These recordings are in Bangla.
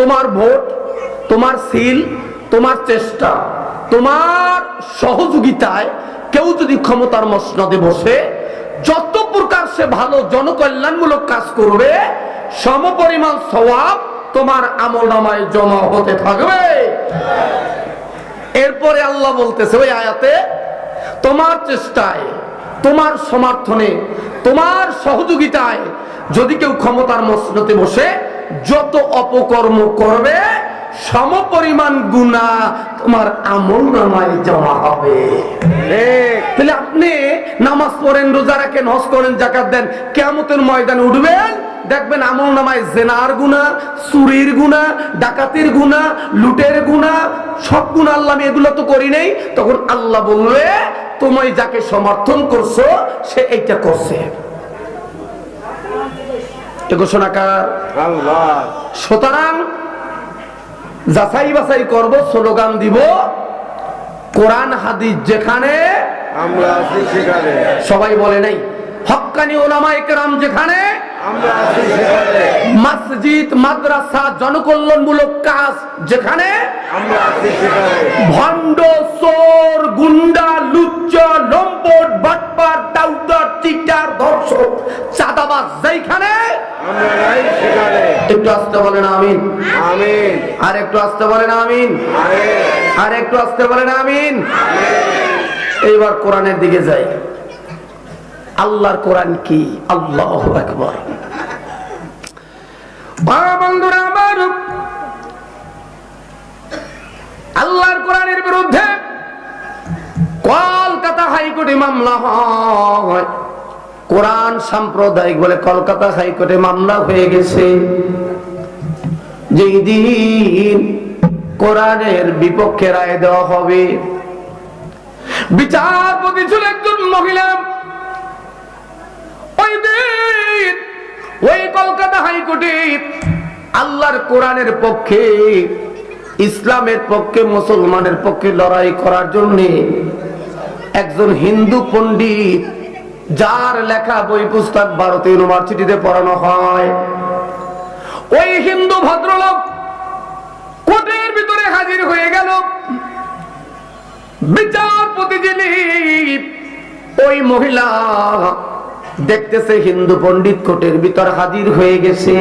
তোমার ভোট, তোমার সিল, তোমার চেষ্টা, তোমার সহযোগিতায় কেউ যদি ক্ষমতার মসনদে বসে, যত প্রকার সে ভালো জনকল্যাণমূলক কাজ করবে সমপরিমাণ সওয়াব তোমার আমল নামায় জমা হতে থাকবে। এরপরে আল্লাহ বলতেছে, ওই আয়াতে, তোমার চেষ্টায়, তোমার সমর্থনে, তোমার সহযোগিতায় যদি কেউ ক্ষমতার মসনতে বসে যত অপকর্ম করবে, সমপরিমাণ গুণা তোমার আমল নামায় জমা হবে। তাহলে আপনি নামাজ পড়েন, রোজা রাখেন, হজ করেন জাকাত দেন কেমতের ময়দানে উঠবেন, দেখবেন আমল নামায় জেনার গুণা, চুরির গুণা, ডাকাতির গুণা, লুটের গুণা, সব গুণা আল্লাহ আমি এগুলো তো করি নাই। তখন আল্লাহ বলবে তোমায় যাকে সমর্থন করছ, সে এইটা করছে। এ ঘোষণাকার আল্লাহ। সুতরাং যাচাই বাছাই করব স্লোগান দিব কোরআন হাদিস যেখানে আমরা আছি সেখানে। সবাই বলে নাই। হক্কানি ওলামা একরাম যেখানে আমরা আছি সেখানে। মসজিদ মাদ্রাসা জনকল্যাণমূলক কাজ যেখানে আমরা আছি সেখানে। ভণ্ড চোর গুন্ডা লুচ্চ লম্পট বাটপার টাউটার চিটার ধর্ষক চাঁদাবাজ যেখানে আমরা নাই সেখানে। একটু আসতে বলেন আমিন। আমিন। আর একটু আসতে বলেন আমিন। আমিন। আর একটু আসতে বলেন আমিন। এইবার কোরআনের দিকে যাই। আল্লাহর কোরআন কি? আল্লাহ একবার বন্ধুরা আমার আল্লাহর কোরআনের বিরুদ্ধে কলকাতা হাইকোর্টে মামলা হয়। কোরআন সাম্প্রদায়িক বলে কলকাতা হাইকোর্টে মামলা হয়ে গেছে। যেই দিন কোরআনের বিপক্ষে রায় দেওয়া হবে। বিচারপতি ছিল একজন মহিলা। ওই দিন ওই কলকাতা হাইকোর্টে আল্লাহর কোরআনের পক্ষে, ইসলামের পক্ষে, মুসলমানের পক্ষে লড়াই করার জন্য একজন হিন্দু পণ্ডিত যার লেখা বই পুস্তক ভারতীয় ইউনিভার্সিটিতে পড়ানো হয়। ওই হিন্দু ভদ্রলোক কোর্টের ভিতরে হাজির হয়ে গেল। বিচারপতি যিনি, ওই মহিলা দেখতেছে হিন্দু পণ্ডিত কোর্টের ভিতর হাজির হয়ে গেছে।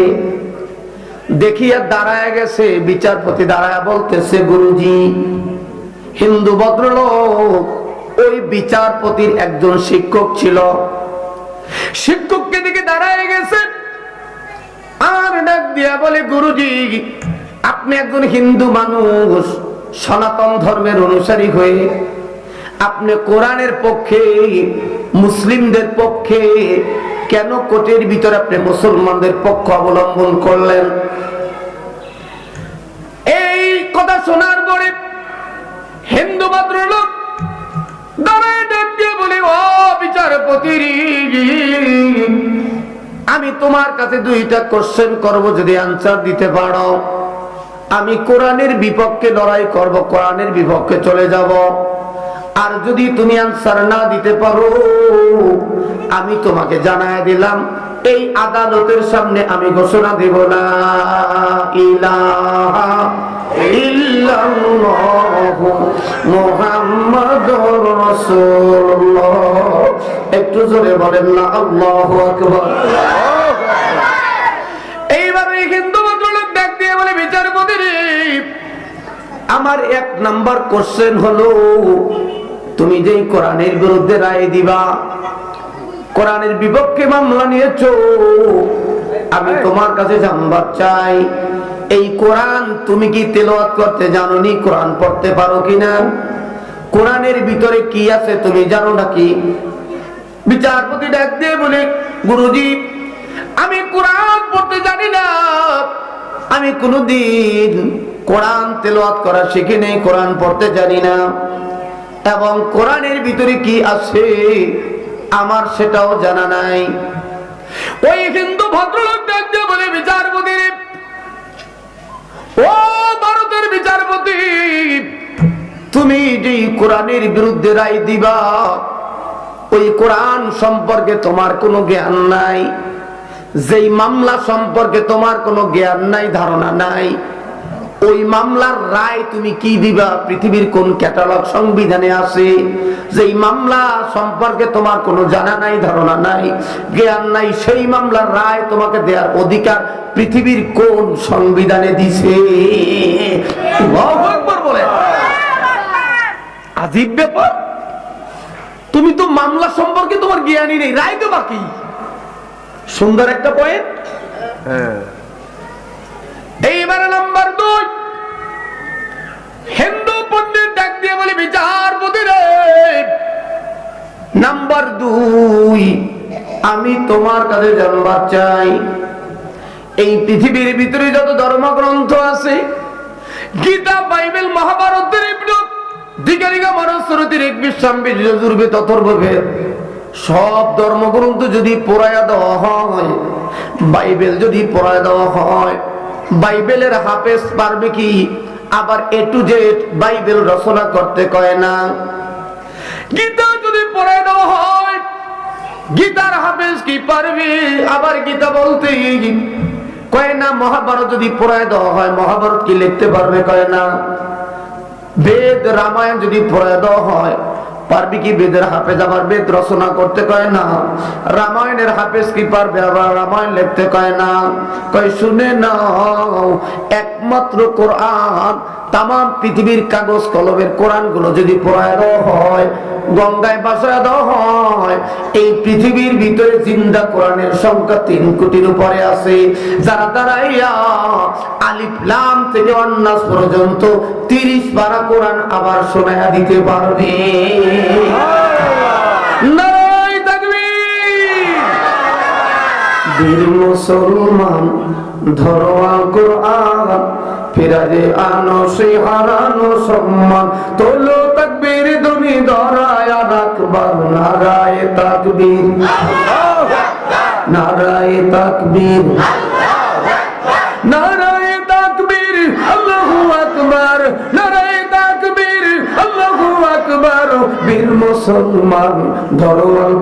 দেখিয়া দাঁড়ায় গেছে, বিচারপতি দাঁড়ায় বলতেছে, গুরুজি, হিন্দু ভদ্রলোক ওই বিচারপতির একজন শিক্ষক ছিল। শিক্ষককে দিকে দাঁড়ায় গেছে। আর ডাক দিয়া বলে, গুরুজি, আপনি একজন হিন্দু মানুষ, সনাতন ধর্মের অনুসারী হয়ে আপনি কোরআনের পক্ষে, মুসলিমদের পক্ষে কেন কোটের ভিতরে আপনি মুসলমানদের পক্ষ অবলম্বন করলেন? আমি তোমার কাছে দুইটা কোশ্চেন করব, যদি আনসার দিতে পারো। আমি কোরআনের বিপক্ষে লড়াই করব, কোরআনের বিপক্ষে চলে যাব। আর যদি তুমি আনসার না দিতে পারো, আমি তোমাকে জানায় দিলাম, এই আদালতের সামনে আমি ঘোষণা দেব না ইলাহা ইল্লাল্লাহু মুহাম্মাদুর একটু জোরে বলেন না আল্লাহু আকবার। এইবার এই হিন্দু ভদ্রলোক ডাক দিয়ে বলে বিচারপতি আমার এক নাম্বার কোশ্চেন হলো তুমি যেই কোরআনের বিরুদ্ধে রায় দিবা কোরআনের বিপক্ষে মামলা নিয়েছ আমি তোমার কাছে জানবার চাই এই কোরআন তুমি কি তেলাওয়াত করতে জানো নি কোরআন পড়তে পারো কিনা? কোরআনের ভিতরে কি আছে তুমি জানো নাকি? বিচারপতি ডাক দিয়ে বলে, গুরুজি, আমি কোরআন পড়তে জানি না। আমি কোনদিন কোরআন তেলাওয়াত করা শিখি নেই, কোরআন পড়তে জানি না। এবং কোরআনের ভিতরে কি আছে, আমার সেটাও জানা নাই। ওই হিন্দু ভদ্রলোক ডাক দিয়ে বলে, বিচারপতি, ও ভারতের বিচারপতি, তুমি যে কোরআনের বিরুদ্ধে রায় দিবা ওই কোরআন সম্পর্কে তোমার কোনো জ্ঞান নাই। যেই মামলা সম্পর্কে তোমার কোনো জ্ঞান নাই, ধারণা নাই, ওই মামলার রায় তুমি কি দিবা? পৃথিবীর কোন ক্যাটালগ সংবিধানে আছে? যে এই মামলা সম্পর্কে তোমার কোনো জানা নাই, ধারণা নাই, জ্ঞান নাই, সেই মামলার রায় তোমাকে দেওয়ার অধিকার পৃথিবীর কোন সংবিধানে দিছে? বলে আজীব ব্যাপার। তুমি তো মামলা সম্পর্কে তোমার জ্ঞানই নেই রায় তো বাকি। সুন্দর একটা পয়েন্ট হ্যাঁ। এইবারে নাম্বার দুই। হিন্দু পণ্ডিত ডাক দিয়ে বলে বিচারপতি রে। নাম্বার দুই আমি তোমার কাছে জানবার চাই এই পৃথিবীর ভিতরে যত ধর্মগ্রন্থ আছে গীতা বাইবেল মহাভারতের দিগারিকা মনস্বরতির এক বিশ্বাম্বি যজুর্বে তথর্বভেদ সব ধর্মগ্রন্থ যদি পড়ায়া দেওয়া হয়, বাইবেল যদি পড়ায় দেওয়া হয়, বাইবেলের হাফেজ পারবে কি? আবার এ টু জেড বাইবেল রচনা করতে কয় না। গীতা যদি পড়ায় দেওয়া হয়, গীতার হাফেজ কি পারবে? আবার গীতা বলতে কয় না, মহাভারত যদি পড়ায় দেওয়া হয়, মহাভারত কি লিখতে পারবে কয় না? বেদ রামায়ণ যদি পড়ে দেওয়া হয়, পারবি কি বেদের হাফেজ? আবার বেদ রচনা করতে কয় না। রামায়ণের হাফেজ কি পারবে? আবার রামায়ণ লিখতে কয় না। কয়, শুনে নাও, একমাত্র কোরআন তাম পৃথিবীর কাগজ কলমের কোরআনগুলো যদি পড়ায় হয় গঙ্গায় বাসায় দেওয়া হয়। এই পৃথিবীর ভিতরে জিন্দা কোরআনের সংখ্যা তিন কোটির উপরে আছে। যারা দাঁড়াইয়া আলিফ লাম থেকে অন্নাস পর্যন্ত তিরিশ পারা কোরআন আবার শোনায়া দিতে পারবে। বীর মুসলমান ধরোয়া কোরআন, ফিরাজে আনো সে হারানো সম্মান, তোলো ধরায় রাখবার নারায় তাকবীর। নারায় তাকবীর। নারায় তাকবীর, আল্লাহু আকবার। নারায় তাকবীর, আল্লাহু আকবার। বীর মুসলমান ধরো আল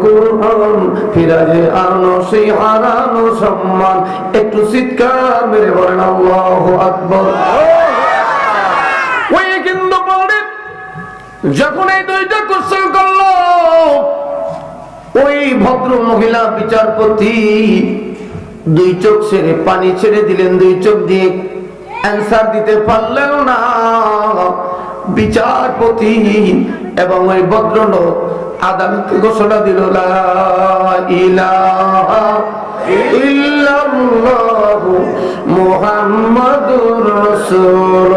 ফিরাজে আনো সেই হারানো সম্মান। একটু চিৎকার মেরে বলেন, আল্লাহু আকবার। যখন এই দুইটা কোশ্চেন করল, ওই ভদ্র মহিলা বিচারপতি দুই চোখ ছেড়ে পানি ছেড়ে দিলেন, দুই চোখ দিয়ে অ্যান্সার দিতে পারলেন না। বিচারপতি এবং ওই ভদ্রলোক আদালতে ঘোষণা দিল মুহাম্মাদুর রাসূলুল্লাহ।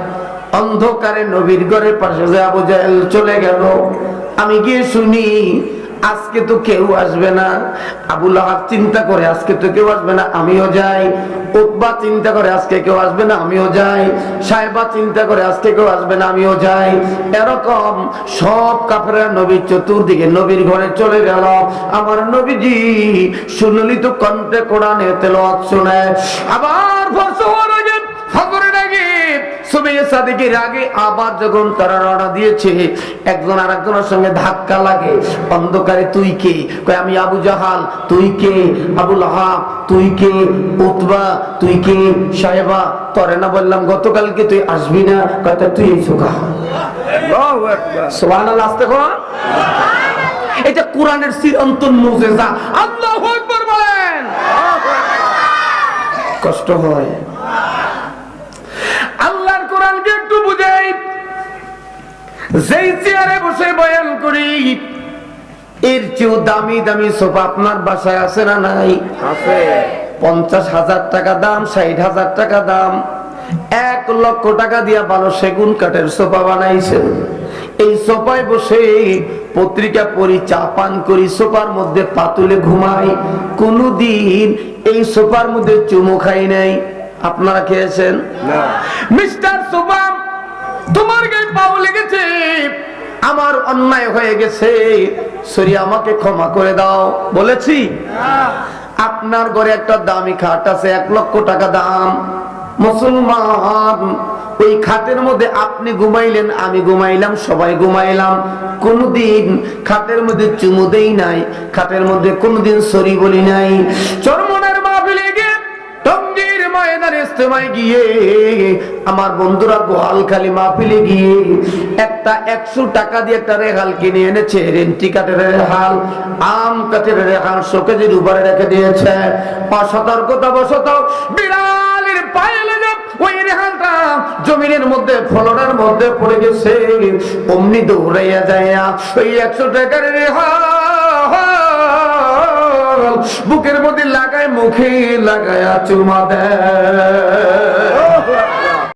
অন্ধকারে নবীর ঘরের পাশে যে আবু জাহেল চলে গেল। আমি গিয়ে শুনি, আজকে তো কেউ আসবে না। আবুল আহাব চিন্তা করে, আজকে তো কেউ আসবে না, আমিও যাই। উকবা চিন্তা করে, আজকে কেউ আসবে না, আমিও যাই। সাহেবা চিন্তা করে, আজকে কেউ আসবে না, আমিও যাই। এরকম সব কাফেরা নবীর চতুর্দিকে, নবীর ঘরে চলে গেল। আমার নবীজি শুনলি তো কণ্ঠে কোরআনে তেলাওয়াত শুনে, আবার সুবহে সাদিকের আগে আবার যখন তারা রওনা দিয়েছে একজন আর একজনের সঙ্গে ধাক্কা লাগে। অন্ধকারে তুই কে? কয় আমি আবু জাহাল। তুই কে? আবুল হাব তুই কে? উতবা। তুই কে? সাহেবা। তরে না বললাম গতকালকে তুই আসবি না। কয় তা তুই সুখা আল্লাহু আকবার। সুবহানাল্লাহ এটা কোরআনের চিরন্তন মুজিজা। আল্লাহু আকবার বলেন। কষ্ট হয় আল্লাহর কোরআনকে একটু বুঝাই যেই চেয়ারে বসে বয়ান করি এর চেয়েও দামি দামি সোফা আপনার বাসায় আছে না নাই? আছে। পঞ্চাশ হাজার টাকা দাম ষাট হাজার টাকা দাম এক লক্ষ টাকা দিয়া ভালো সেগুন কাঠের সোফা বানাইছেন এই সোফায় বসে পত্রিকা পড়ি চা পান করি সোফার মধ্যে পাতুলে ঘুমাই। কোনদিন এই সোফার মধ্যে চুমু খাই নাই। আপনারা খেয়েছেন? না। মিস্টার সুবাম তোমার গায়ে পাও লেগেছে, আমার অন্যায় হয়ে গেছে। সরি, আমাকে ক্ষমা করে দাও, বলেছি। আপনার ঘরে একটা দামি খাট আছে, এক লক্ষ টাকা দাম। মুসলমান, ওই খাটের মধ্যে আপনি ঘুমাইলেন, আমি ঘুমাইলাম, সবাই ঘুমাইলাম। কোনদিন খাতের মধ্যে চুমু দেই নাই খাতের মধ্যে কোনদিন সরি বলি নাই। চরমনের ইস্তেমায় গিয়ে, আমার বন্ধুরা মাহফিলে গিয়ে একটা একশো টাকা দিয়ে একটা রেহাল কিনে এনেছে। রেন্টি কাঠের রেহাল, আম কাঠের রেহাল, শোকেজের উপরে রেখে দিয়েছে। অসতর্কতা বিড়ালের পায়ে ওই রেহালটা জমিনের মধ্যে, ফলনের মধ্যে পড়ে গেছে। অমনি দৌড়াইয়া যায় ওই একশো টাকার রেহাল বুকের মধ্যে লাগায় মুখে লাগায়া চুমা দেয়।